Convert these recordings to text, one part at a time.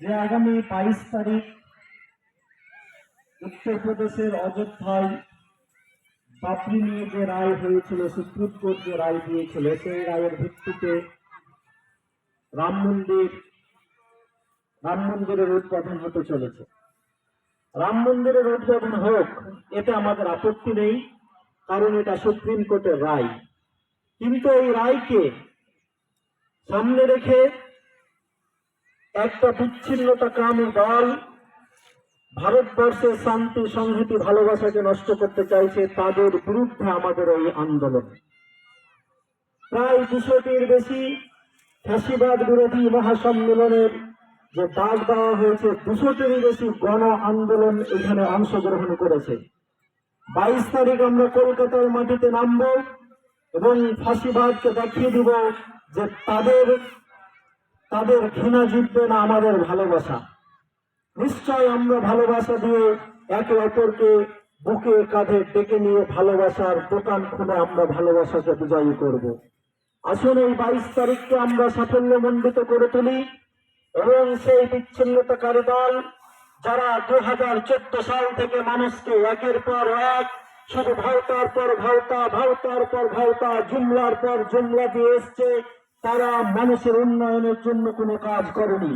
যে আগামী বাইশ তারিখ উত্তরপ্রদেশের অযোধ্যায় বাবরি নিয়ে যে রায় হয়েছিল, সুপ্রিম কোর্ট যে রায় দিয়েছিল, সেই রায়ের ভিত্তিতে রাম মন্দির, রাম মন্দিরের উদ্বোধন হতে চলেছে। রাম মন্দিরের উদ্বোধন হোক, এতে আমাদের আপত্তি নেই, কারণ এটা সুপ্রিম কোর্টের রায়। কিন্তু এই রায়কে সামনে রেখে একটা বিচ্ছিন্নতা কামী দল ভারতবর্ষের শান্তি, সংহতি, ভালোবাসাকে নষ্ট করতে চাইছে তাদের বিরুদ্ধে আমাদের এই আন্দোলন। প্রায় দুশোটির বেশি ফ্যাসিবাদ বিরোধী মহাসম্মেলনের যে ডাক দেওয়া হয়েছে দুশোটির বেশি গণ আন্দোলন এখানে অংশগ্রহণ করেছে। বাইশ তারিখ আমরা কলকাতার মাটিতে নামব এবং ফাঁসিবাদকে দেখিয়ে দিব যে তাদের তাদের ঘৃণা জিতবে না আমাদের ভালোবাসা নিশ্চয় আমরা ভালোবাসা দিয়ে একে অপরকে বুকে কাঁধে ডেকে নিয়ে ভালোবাসার দোকান খুলে আমরা ভালোবাসাকে বিজয়ী করব। আসুন এই বাইশ তারিখকে আমরা সাফল্য সাফল্যমণ্ডিত করে তুলি এবং সেই বিচ্ছিন্নতাকারী দল যারা দু হাজার চোদ্দ সাল থেকে মানুষকে একের পর এক শুধু ভাওতার পর ভাওতা, ভাওতার পর ভাওতা, জুমলার পর জুমলা দিয়ে এসছে তারা মানুষের উন্নয়নের জন্য কোনো কাজ করেনি।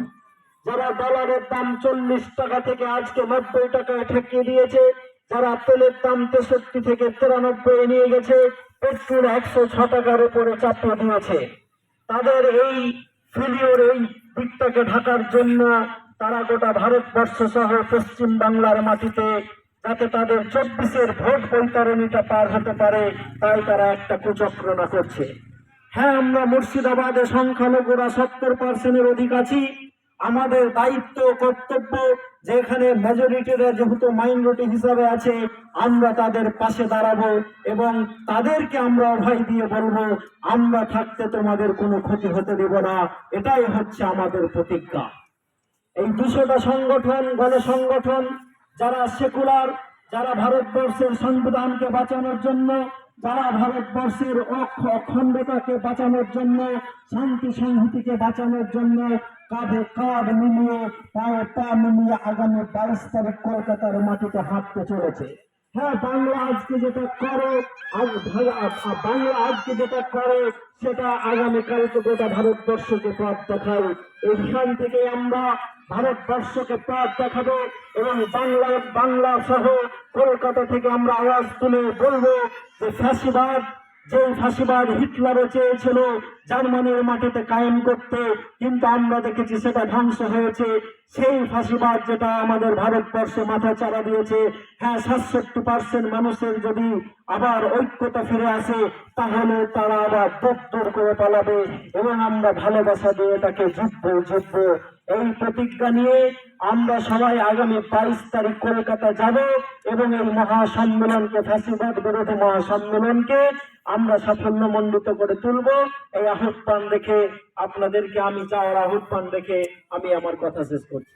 যারা ডলারের দাম চল্লিশ টাকা থেকে আজকে নব্বই টাকায় ঠেকিয়ে দিয়েছে, যারা তেলের দাম তেষট্টি থেকে তিরানব্বই নিয়ে গেছে, পেট্রোল একশো ছ টাকার উপরে চাপিয়ে দিয়েছে। তাদের এই ফিলিওর এই দিকটাকে ঢাকার জন্য তারা গোটা ভারতবর্ষ সহ পশ্চিম বাংলার মাটিতে যাতে তাদের চব্বিশের ভোট বৈতরণীটা পার হতে পারে, তাই তারা একটা কুচক্রণা করছে। হ্যাঁ আমরা মুর্শিদাবাদে সংখ্যালঘুরা সত্তর পার্সেন্টের অধিক আছি। আমাদের দায়িত্ব, কর্তব্য, যেখানে মেজরিটিরা যেহেতু মাইনরিটি হিসাবে আছে, আমরা তাদের পাশে দাঁড়াবো এবং তাদেরকে আমরা অভয় দিয়ে বলব, আমরা থাকতে তোমাদের কোনো ক্ষতি হতে দেব না। এটাই হচ্ছে আমাদের প্রতিজ্ঞা। এই দুশোটা সংগঠন গণসংগঠন যারা সেকুলার, যারা ভারতবর্ষের সংবিধানকে বাঁচানোর জন্য যারা ভারতবর্ষের অক্ষ অখণ্ডতাকে বাঁচানোর জন্য, শান্তি সংহতিকে বাঁচানোর জন্য কাঁধে কাঁধ মিলিয়ে, পায়ে পা মিলিয়ে আগামী বাইশ তারিখ কলকাতার মাটিতে হাঁটতে চলেছে। হ্যাঁ বাংলা আজকে যেটা করে বাংলা আজকে যেটা করে, সেটা আগামীকালকে গোটা ভারতবর্ষকে পথ দেখায়। এইখান থেকে আমরা ভারতবর্ষকে পথ দেখাবো এবং বাংলা বাংলা সহ কলকাতা থেকে আমরা আওয়াজ তুলে বলব যে ফ্যাসিবাদ যে ফাঁসিবাদ হিটলারও চেয়েছিল জার্মানির মাটিতে কায়েম করতে, কিন্তু আমরা দেখেছি সেটা ধ্বংস হয়েছে। সেই ফাঁসিবাদ যেটা আমাদের ভারতবর্ষে মাথা চারা দিয়েছে হ্যাঁ সাতষট্টি পার্সেন্ট মানুষের যদি আবার ঐক্যতা ফিরে আসে, তাহলে তারা আবার দূর করে পালাবে এবং আমরা ভালোবাসা দিয়ে এটাকে জিতবো জিতবো এই প্রতিজ্ঞা নিয়ে আমরা সবাই আগামী বাইশ তারিখ কলকাতা যাব এবং এই মহাসম্মেলনকে ফাঁসিবাদ বিরোধী মহাসম্মেলনকে আমরা সাফল্যমণ্ডিত করে তুলব। এই আহ্বান দেখে আপনাদেরকে আমি চাওয়ার আহ্বান দেখে আমি আমার কথা শেষ করছি।